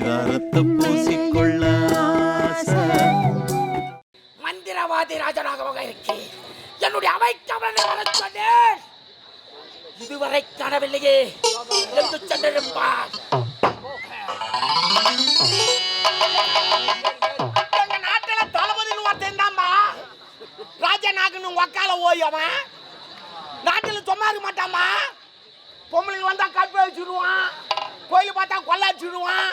பரிதாரத்தை பூசிக்கொள்ள. மந்திரவாதி ராஜனாக இருக்கேன் என்னுடைய அவைக்கவனை வர சொன்னேன். இதுவரை காணவில்லையே. என்று சென்றிருப்பார். எங்க நாட்டுல தளபதினு ஒருத்தன் தான்மா ராஜநாகனு ஒக்கால ஓயவன் நாட்டுல சும்மா இருக்க மாட்டாமா பொம்பளைங்க வந்தா கற்பை வச்சுடுவான் கோயில் பார்த்தா கொள்ள அடிச்சுடுவான்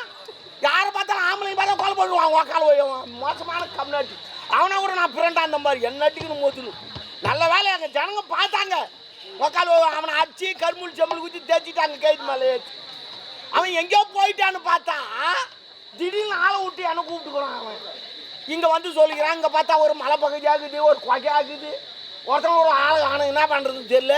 யாரை பார்த்தாலும் ஆம்பளைங்க பார்த்தா கொலை பண்ணுவான் ஓயவன் மோசமான கம்நாட்டு அவனை கூட நான் பிறண்டா அந்த மாதிரி. என்ன அடிக்கணும் மோதுன்னு நல்ல வேலை எங்க ஜனங்க பார்த்தாங்க. ஓய்வன் அவனை அடிச்சு கருமுள் செம்மல் குத்தி தேய்ச்சிட்டாங்க கைது மேலே. அவன் எங்கேயோ போயிட்டான்னு பார்த்தா திடீர்னு ஆளை விட்டு என்ன கூப்பிட்டுக்கிறான் அவன். இங்கே வந்து சொல்லிக்கிறான் இங்கே பார்த்தா ஒரு மலை பகுதி ஆகுது ஒரு கொகை ஆகுது ஒருத்தன் ஒரு ஆள் ஆனு என்ன பண்ணுறதுன்னு தெரியல.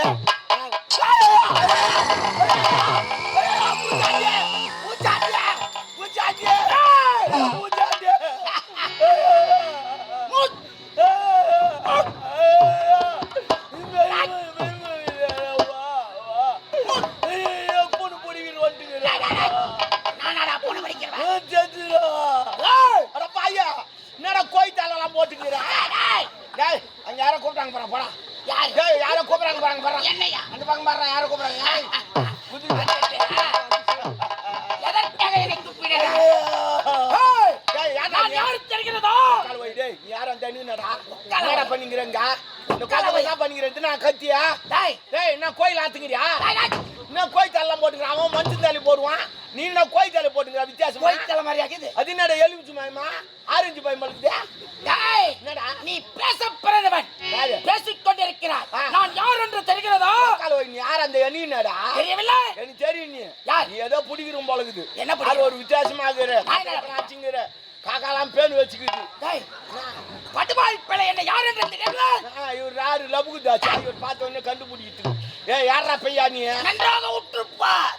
Oh. போட்டுக்கிறான். அவன் மஞ்சள் தாலி போடுவான். நீ என்ன கோயில் தாலி போட்டுக்கிற வித்தியாசமா? போய் தலை மாதிரி ஆகுது அது என்னடா எலுமிச்சு மயமா ஆரஞ்சு பயம் மலுக்குதா டேய் என்னடா? நீ பேச பிறந்தவன் யாரு? பேசிக் கொண்டிருக்கிறாய் ஆ. நான் யார் என்று தெரிகிறதோ? உட்கார வை, நீ யார் அந்த எண்ணினடா தெரியவில்லை. எனக்கு தெரியும் நீ. யார்? நீ ஏதோ பிடிக்கிறோம் போலக்குது என்ன பிடிக்கிற? அது ஒரு வித்தியாசமா இருக்கிற. நான் என்ன ஆச்சுங்கிற. காக்காலாம் பேன் வச்சுக்கிது டேய் படுவாய் பிள்ளை என்ன யார் என்று தெரியவில்லை ஆ, இவர் யாரு? லபுக்குதாச்சு இவர் பார்த்த உடனே கண்டுபிடிக்கிட்டு. ஏ யாரா பையா நீ? நன்றாக உற்றுப்பார்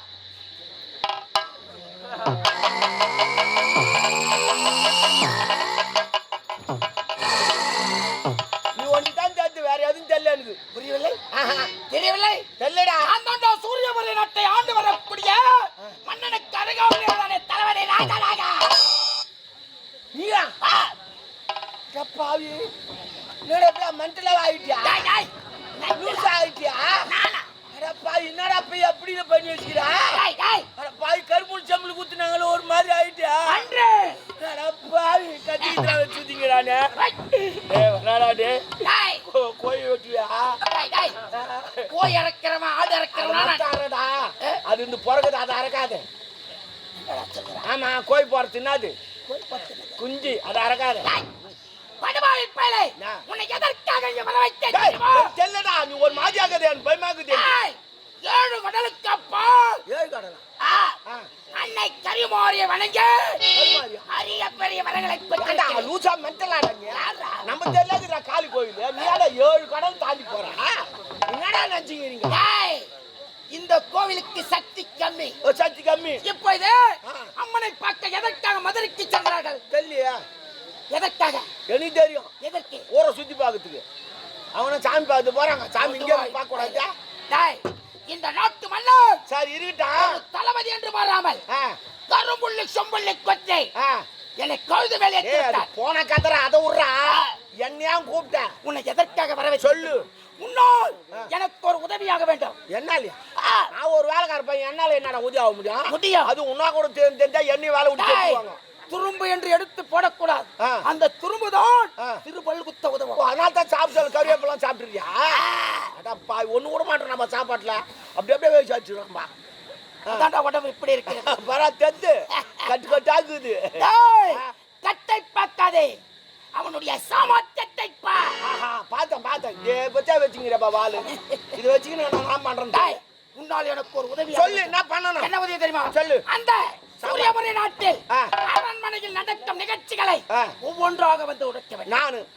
நீ ஒன்று தான் தெரிஞ்சு வேற எதுவும் தெரியல எனக்கு புரியவில்லை தெரியவில்லை. தெரியலடா. நான் தாண்டா சூரியமலை நாட்டை ஆண்டு வரக்கூடிய மன்னனுக்கு அருகாமையிலான தலைவனை ராஜாராக நீயா? பாவி. என்னடா மென்டலா ஆயிட்டியா? டேய், டேய், லூஸ் ஆயிட்டியா? என்னடா போய் அப்படி பண்ணி வச்சுக்கிறா? பாவி கரும்புள் செம்பல் குத்துனாங்களோ ஒரு மாதிரி அட பாவி கட்டிக்கிட்டு வச்சுட்டீங்கடானே ரைட். ஏ வராடா டே டேய், கோ- கோழி வெட்டியா டேய், டேய். போய் இறக்கிறவன் ஆடு இறக்கிறவன் அது இந்த பிறகுது அதை அறக்காது. ஆமா கோய் போறது என்னது? குஞ்சு அதை அறக்காது. பிள்ளை என்ன? உன்னை எதற்காக இங்க வர வைத்தேன்? தெரியலடா நீ ஒரு மாதிரி ஆகுது எனக்கு பயமாக்குது டேய், ஏழு கடலுக்கு அப்பால் ஏய் கடலா அன்னை வணங்கி கருமாரியா? அரிய பெரிய வரங்களை பெற்றிருக்கிறேன். லூசா யார்ரா? நம்ம தெரியலதுடா காளி கோயில் நீ ஏழு கடல் தாண்டி போறா என்னடா நினைச்சுக்கிறீங்க இந்த கோவிலுக்கு சக்தி கம்மி சக்தி கம்மி இப்போது. அம்மனை பார்க்க எதற்காக மதுரைக்கு சென்றார்கள் தெரியலையா எதற்காக? எனக்கு தெரியும். எதற்கு? ஊரை சுத்தி பார்க்கறதுக்கு. அவனை சாமி பார்த்து போறாங்க. சாமி இங்கே பார்க்க கூடாது டேய், இந்த நாட்டு மன்னர் சரி இருக்கட்டா தளபதி என்று மாறாமல் கரும்புள்ளி சொம்புள்ளி கொச்சை என்னை கழுது ஏற்றிவிட்டார். போன கதற அதை விட்றா? என்னையா கூப்பிட்ட உன்னை எதற்காக வர வச்சு சொல்லு. முன்னால் ஆ. எனக்கு ஒரு உதவியாக வேண்டும். என்னாலயா ஆ, நான் ஒரு வேலைக்கார பையன். என்னால என்னடா உதவி ஆக முடியும்? முடியும். அது உன்னா கூட தெரிஞ்சு என்னையும் வேலை விட்டு துரும்பு என்று எடுத்து போடக்கூடாது. அந்த துரும்பு தான். திருப்பல் குத்த உதவும். அதனால தான் சாப்பிட்டு கருவேப்பெல்லாம் சாப்பிட்டுருக்கியா? அடப்பா ஒண்ணு கூட மாட்டோம் நம்ம சாப்பாட்டுல. அப்படி அப்படியே வேக வச்சிருக்கோம்பா அதான்டா உடம்பு இப்படி இருக்கிறது. வரா தெத்து. கட்டு கட்டாக்குது. கட்டை பார்க்காதே. அவனுடைய சாமர்த்தியத்தை பார் ஆஹா பார்த்தேன் பார்த்தேன். இதே பச்சா வச்சுங்கிறப்பா வாலு இது வச்சுக்கின்னு நான் பண்றேன் உன்னால் எனக்கு ஒரு உதவி சொல்லு என்ன பண்ணணும்? என்ன உதவி தெரியுமா? சொல்லு. அந்த சூரியமணி நாட்டில். அரண்மனையில் நடக்கும் நிகழ்ச்சிகளை. ஒவ்வொன்றாக வந்து உடைக்க வேண்டும் நானு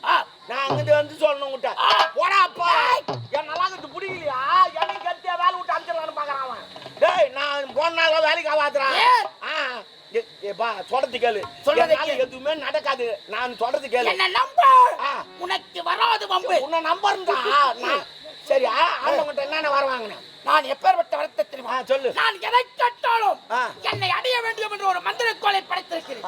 நான் அங்கிட்டு வந்து சொல்லணும் விட்ட ஆ. போடா அப்பா. என் நல்லா இருக்குது பிடிக்கலையா? என்னை கத்தியா வேலை விட்டு அனுப்பிச்சிடலான்னு பார்க்கறான் அவன். டேய் நான் போன நாள் வேலைக்கு ஆகாதுறான் ஏன்? ஆ. ஏ- ஏப்பா சொல்றது கேளு. சொல்றதை. எதுவுமே நடக்காது. நான் சொல்றது கேளு. என்ன நம்ப. ஆ. உனக்கு வராது வம்பு. உன்னை நம்பர் நான் சரியா ஆண்டவங்கிட்ட என்னென்ன வர வாங்கினேன்? நான் எப்பேற்பட்ட வருத்த தெரியுமா? சொல்லு. நான் எதை கேட்டாலும். என்னை அடைய வேண்டும் என்று ஒரு மந்திரக்கோலை படைத்திருக்கிறேன்.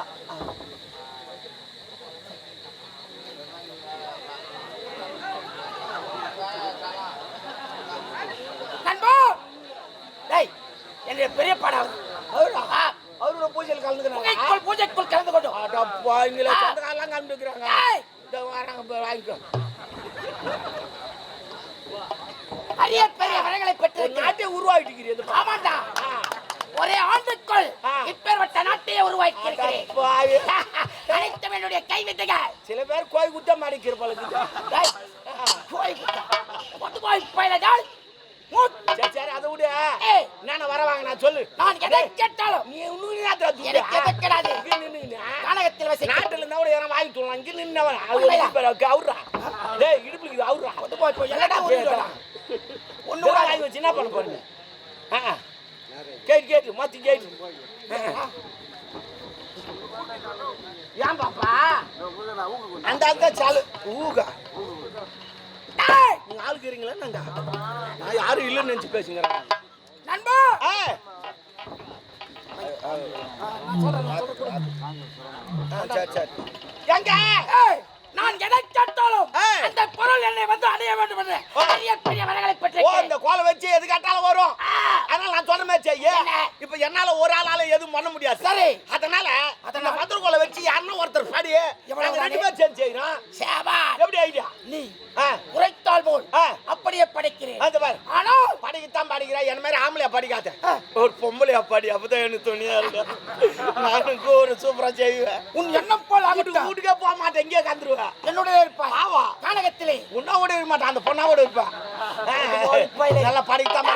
நண்பா! டேய் என்னுடைய பெரிய படம் அவரா? அவரோட பூஜையில் கலந்துக்கிறாங்க பூஜைக்குள் கலந்து கொண்டு அடப்பா இங்கே ஆ. சொந்தக்காரெல்லாம் கலந்துக்கிறாங்க. வாங்கிக்கோ. அரிய பெரிய வரங்களை ஒரு பெற்றிருக்கிறேன் நாட்டை உருவாக்கிட்டு ஆமாண்டா. ஒரே ஆண்டுக்குள். இப்பேற்பட்ட நாட்டையே உருவாக்கி இருக்கிறேன். அனைத்தும் என்னுடைய கைவித்தைகள். சில பேர் கோய் குத்த மாடிக்கிற பழகுது டேய், போய் குத்தா. கொண்டு போய் பயலதால். சரி அதை விடு. என்னென்ன வர வாங்க நான் சொல்லு. நான் எதை கேட்டாலும். நீ இன்னும். எனக்கு எதை கிடையாது. நாடகத்தில் வசி நாட்டுல இருந்தா கூட யாரும் வாங்கி தூக்கலாம் இங்க? பேர் அவருக்கு அவுர்றா டேய் அவுர்றா கொண்டு போய் போய் என்னடா டேய், ஒண்ணு கூட வச்சு என்ன பண்ண போறீங்க? ஆ, கேட்டு கேட்டு மாத்தி கேட்டு. ஏன் பாப்பா? அந்த ஆள் சாலு ஊகா. நீங்க ஆளுக்கு இருக்கீங்களா நாங்க நான் யாரும் இல்லைன்னு நினைச்சு பேசுங்கிறேன் நண்பா ஆ ஆ, சரி சரி எங்க ஏய், நான் எதை கேட்டாலும் ஏய். அந்த பொருள் என்னை வந்து அடைய வேண்டும் என்று ஓ. அரிய பெரிய வரங்களை ஓ பெற்றிருக்கிறேன் இந்த கோலை வச்சு எது கேட்டாலும் வரும். அதனால நான் சொன்ன மாதிரி செய்ய? இப்ப என்னால ஒரு ஆளால எதுவும் பண்ண முடியாது. சரி. அதனால அந்த அதனால? மந்திர கோலை வச்சு யாருன்னா ஒருத்தர் பாடி. நாங்க ரெண்டு? பேர் சேர்ந்து செய்யறோம் சேவா எப்படி ஐடியா நீ உரைத்தால் போல். அப்படியே படைக்கிறேன். அந்த பாரு. ஆனால் படிக்கத்தான் படிக்கிறா என்ன மாதிரி ஆம்பளையா படிக்காத. ஒரு பொம்பளையா படி. அப்பதான் எனக்கு துணியா இருக்கு. நானுக்கு ஒரு சூப்பரா செய்வேன். உன் எண்ணம் போல் ஆகட்டும். வீட்டுக்கே போக மாட்டேன். இங்கே கந்துருவேன். என்னுடைய இருப்பாய் ஆவா. கானகத்திலே உன்னா கூட இருக்க மாட்டான். அந்த பொண்ணா கூட இருப்பேன். நல்லா. படிக்கிறேன்.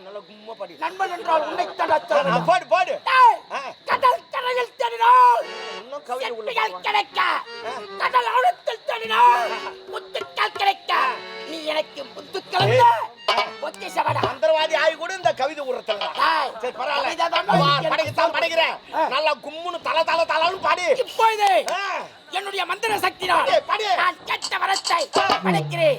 நல்லா கும்மா படி. நண்பன் என்றால் உன்னை ஆ, பாடு பாடு. கடல் கரையில் தேடினால் செட்டிகள். கிடைக்க? கடல் ஆழத்தில் தேடினால் முத்துக்கள் கிடைக்க? நீ எனக்கு முத்து கலந்த மந்திரவாதி ஆகி கூட இந்த கவிதை உரத்துல சரி பரவாயில்ல. தான் படிக்கிறேன். படிக்கத்தான் படிக்கிறேன். ஆ. நல்லா கும்முன்னு தல தல தலன்னு பாடி. இப்பொழுது ஆ. என்னுடைய மந்திர சக்தினால். நான் கெட்ட வரத்தை படைக்கிறேன்.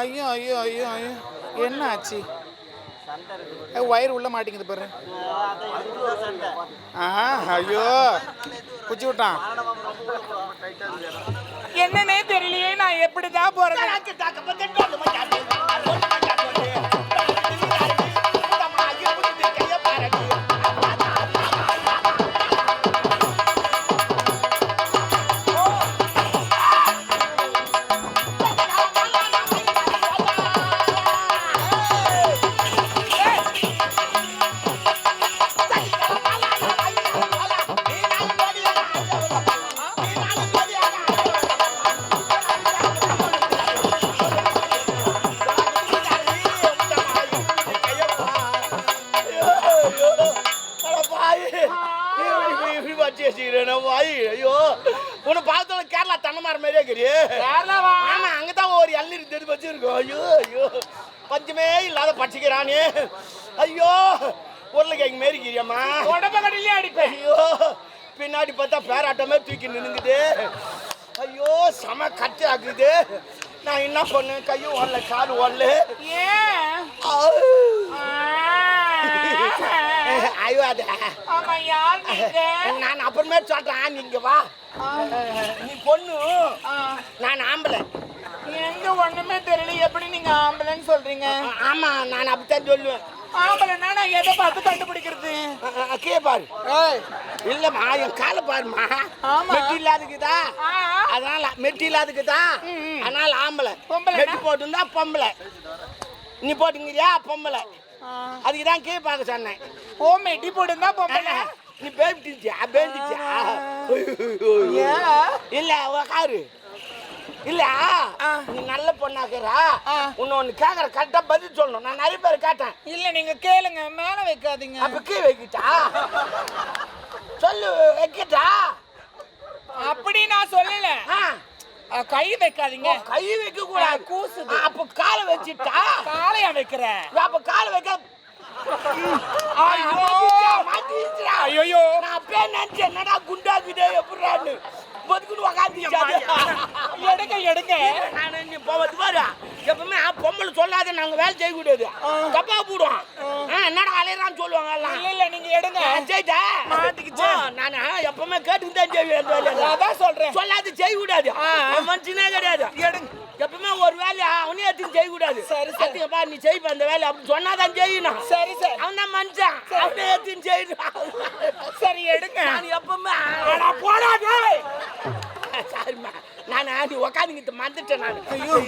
ஐயோ ஐயோ ஐயோ ஐயோ. என்ன ஆச்சு வயிறு உள்ள மாட்டேங்குது பாரு. ஆஹா ஐயோ. குச்சி விட்டான். என்னன்னே தெரியலையே நான் எப்படிதான் போறது? தாக்கு ஐயோ ஐயோ. பஞ்சமே இல்லாத பச்சிக்கிறானே ஐயோ உருளைக்கிழங்கு மாரி கிரியம்மா உடம்ப கடையிலே அடிப்பேன் ஐயோ பின்னாடி பார்த்தா பேராட்டமே தூக்கி நின்னுங்குது ஐயோ செம கட்டு ஆக்குது. நான் என்ன பண்ணேன்? கையும் ஓடல கால் ஓடல. அது நான் அப்புறமே சொல்றேன். நீங்க வா. நீ பொண்ணு. நான் ஆம்பளை. எங்க ஒண்ணுமே தெரியல. எப்படி நீங்க ஆம்பளைன்னு சொல்றீங்க? ஆமா நான் அப்படித்தான் சொல்லுவேன். ஆம்பளைன்னா நான் எதை பார்த்து கண்டுபிடிக்கிறது? கே பாரு. இல்லம்மா என் காலை பாருமா. மெட்டி இல்லாதுக்குதா அதனால மெட்டி இல்லாதுக்குதா. அதனால ஆம்பளை? மெட்டி போட்டுருந்தா பொம்பளை. நீ போட்டுங்கிறியா? பொம்பளை. அதுக்கு தான் கீழே பார்க்க சொன்னேன். ஓ மெட்டி போடுந்தா பொம்பளை. நீ பேபிட்டியா ஏன்? இல்ல உக்காரு இல்ல. நீ நல்ல பொண்ணாக்குறா. உன்னை ஒண்ணு கேக்குற கரெக்டா பதில் சொல்லணும். நான் நிறைய பேர் கேட்டேன். இல்ல நீங்க கேளுங்க. மேல வைக்காதீங்க. அப்ப கீ வைக்கிட்டா? சொல்லு வைக்கிட்டா? அப்படி நான் சொல்லல. கை வைக்காதீங்க. கை வைக்க கூடாது. ஆ, அப்ப காலை வச்சிட்டா? காலையா வைக்கிறேன் அப்ப காலை வைக்க ஐயோ. ஐயோ நான் அப்பயே நினைச்சேன் என்னடா குண்டாக்குதே எப்படின்னு பதுக்குன்னு உக்காந்துச்சாது எடுங்க எடுங்க நான் போவது பாரு எப்பவுமே பொம்பளை சொல்லாத நாங்க வேலை செய்யக்கூடாது தப்பா போடுவோம். என்னடா அலையறான்னு சொல்லுவாங்க எல்லாம். இல்ல இல்ல நீங்க எடுங்க. செய்தா? மாட்டிக்கிச்சு. நானு எப்பவுமே கேட்டுக்கு தான் செய்வேன். அதான் சொல்றேன். சொல்லாத செய்யக்கூடாது ஆ. அவன் மனுஷனே கிடையாது. எடுங்க. எப்பவுமே ஒரு வேலையை அவனே எடுத்து செய்யக்கூடாது சரி, சரி. அத்திங்கப்பா நீ செய்ப்ப அந்த வேலை அப்படி சொன்னாதான் செய்யணும். சரி சரி. அவன் தான் மனுஷன். அவனே எடுத்து செய்யணும். சரி எடுங்க. நான் எப்பவுமே அடா போடா டேய் சாரிம்மா. நான் நீ உக்காந்துக்கிட்டு மறந்துட்டேன் நான். ஐயோ.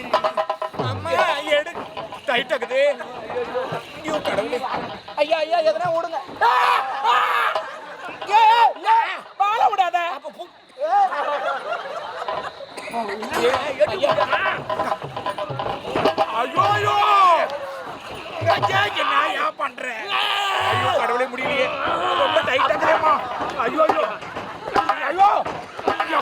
எடு. டைட் ஐயோ கடவுளே. ஐயா ஐயா எதனா ஓடுங்க. ஆ, ஆ. ஏய், ஏய், ஏய், வாழ விடாத. அப்ப பு- ஐயோ ஐயோ என்ன ஏன் பண்றேன் ஐயோ கடவுளே முடியலையே. ரொம்ப டைட் ஆகுதேம்மா. ஐயோ ஐயோ ஐயோ ஐயோ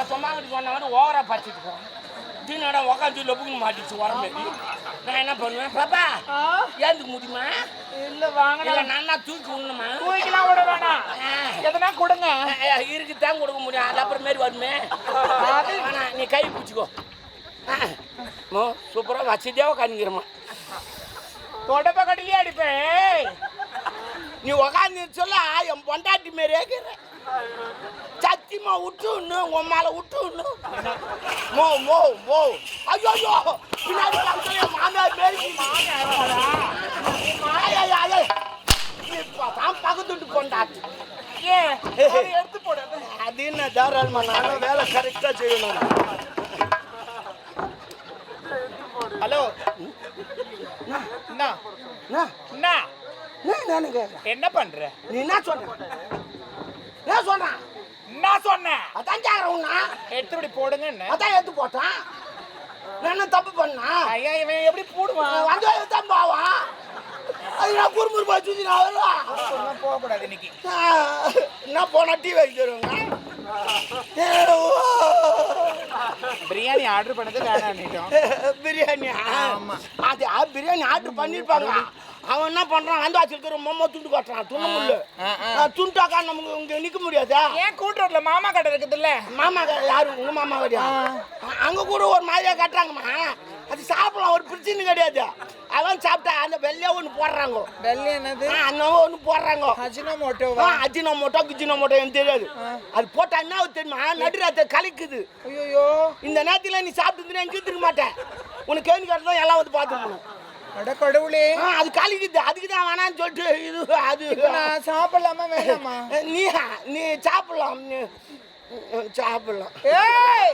நான் சொன்னாங்கிட்டு சொன்ன மாதிரி ஓவரா படிச்சுட்டு போறேன் தீனோட உக்காந்து லொப்புக்கு மாட்டிச்சு மாதிரி நான் என்ன பண்ணுவேன்? பாப்பா ஏந்துக்க முடியுமா? இல்ல வாங்க இல்ல நான் தான் தூக்கி விடணுமா தூக்கிலாம் விட வேணாம். எதனா கொடுங்க. இருக்குதான் கொடுக்க முடியும். அது அப்புறம் மாரி வருமே. ஆனா நீ கை பிடிச்சிக்கோ. மோ சூப்பரா வசதியாக உட்காந்துக்கிறமா தொடப்ப கட்டிலே அடிப்பேன். நீ உக்காந்து சொல்ல என் பொண்டாட்டி மாரியே இருக்கிற. சத்தியமா விட்டுன்னு உன் மேல விட்டுன்னு மோ மோ மோ ஐயோ ஐயோ பின்னாடி மாமியார் மாரி தான் பக்கத்துட்டு அதை எடுத்து போடு அது என்ன தாராளமா நான் வேலை கரெக்டா செய்யணும் ஹலோ என்ன என்ன பண்ற நீ என்ன சொல்ற என்ன சொல்றான் என்ன சொன்னேன் அதான் கேட்குறேன் உன்னா. எடுத்துபடி போடுங்க என்ன? அதான் எடுத்து போட்டான். நான் என்ன தப்பு பண்ணா? ஐயா இவன் எப்படி போடுவான்? வந்து தான் போவான் அது நான் குறுமுறு போய் சுற்றி நான் வருவான் போகக்கூடாது இன்னைக்கு. என்ன போனா டீ வைக்கிறவங்க பிரியாணி ஆர்டர் பண்ணது வேணாம் பிரியாணி ஆமா. அது பிரியாணி ஆர்டர் பண்ணிருப்பாங்க. அவன் என்ன பண்றான்? வந்து வச்சிருக்கிற மொம்ம துண்டு கட்டுறான். துண்ண ஆ. துண்டாக்கா நமக்கு இங்க நிக்க முடியாதா? ஏன் கூட்டுறதுல மாமா கடை இருக்குதுல்ல? மாமா கடை யாரு? உங்க மாமா கடையா? அங்க கூட ஒரு மாதிரியா கட்டுறாங்கம்மா. அது சாப்பிடலாம் ஒரு பிரச்சனை கிடையாது. அவன் சாப்பிட்டா அந்த வெள்ளையா ஒன்று போடுறாங்க. வெள்ளை என்னது? அந்த ஒன்று போடுறாங்க. அஜினோ ஆ, மோட்டோவா அஜினோ மோட்டோ கிஜினோ மோட்டோ எனக்கு தெரியாது. அது போட்டா என்ன தெரியுமா? நடுராத்த கலைக்குது. ஐயோ இந்த நேரத்துல நீ சாப்பிட்டு எங்கேயும் திரும்ப மாட்டேன். உனக்கு கேள்வி கேட்டதும் எல்லாம் வந்து பார்த்துக்கணும். அட கடவுளே. அது கழிக்குது அதுக்கு தான் வேணாம்னு சொல்லிட்டு இது அது. நான் சாப்பிடலாமா வேணாமா? நீ நீ சாப்பிடலாம். சாப்பிடலாம். ஏய்!